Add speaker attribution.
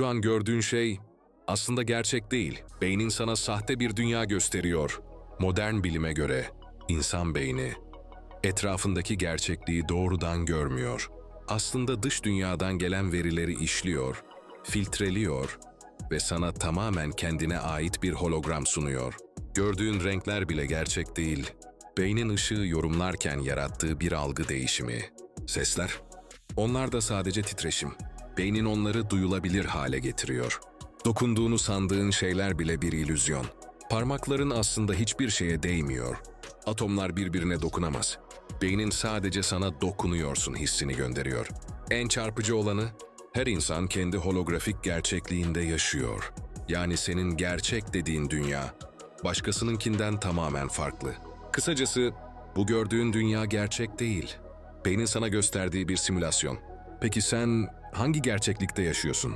Speaker 1: Şu an gördüğün şey aslında gerçek değil. Beynin sana sahte bir dünya gösteriyor. Modern bilime göre insan beyni etrafındaki gerçekliği doğrudan görmüyor. Aslında dış dünyadan gelen verileri işliyor, filtreliyor ve sana tamamen kendine ait bir hologram sunuyor. Gördüğün renkler bile gerçek değil. Beynin ışığı yorumlarken yarattığı bir algı değişimi. Sesler? Onlar da sadece titreşim. Beynin onları duyulabilir hale getiriyor. Dokunduğunu sandığın şeyler bile bir illüzyon. Parmakların aslında hiçbir şeye değmiyor. Atomlar birbirine dokunamaz. Beynin sadece sana dokunuyorsun hissini gönderiyor. En çarpıcı olanı, her insan kendi holografik gerçekliğinde yaşıyor. Yani senin gerçek dediğin dünya, başkasınınkinden tamamen farklı. Kısacası, bu gördüğün dünya gerçek değil. Beynin sana gösterdiği bir simülasyon. Peki sen hangi gerçeklikte yaşıyorsun?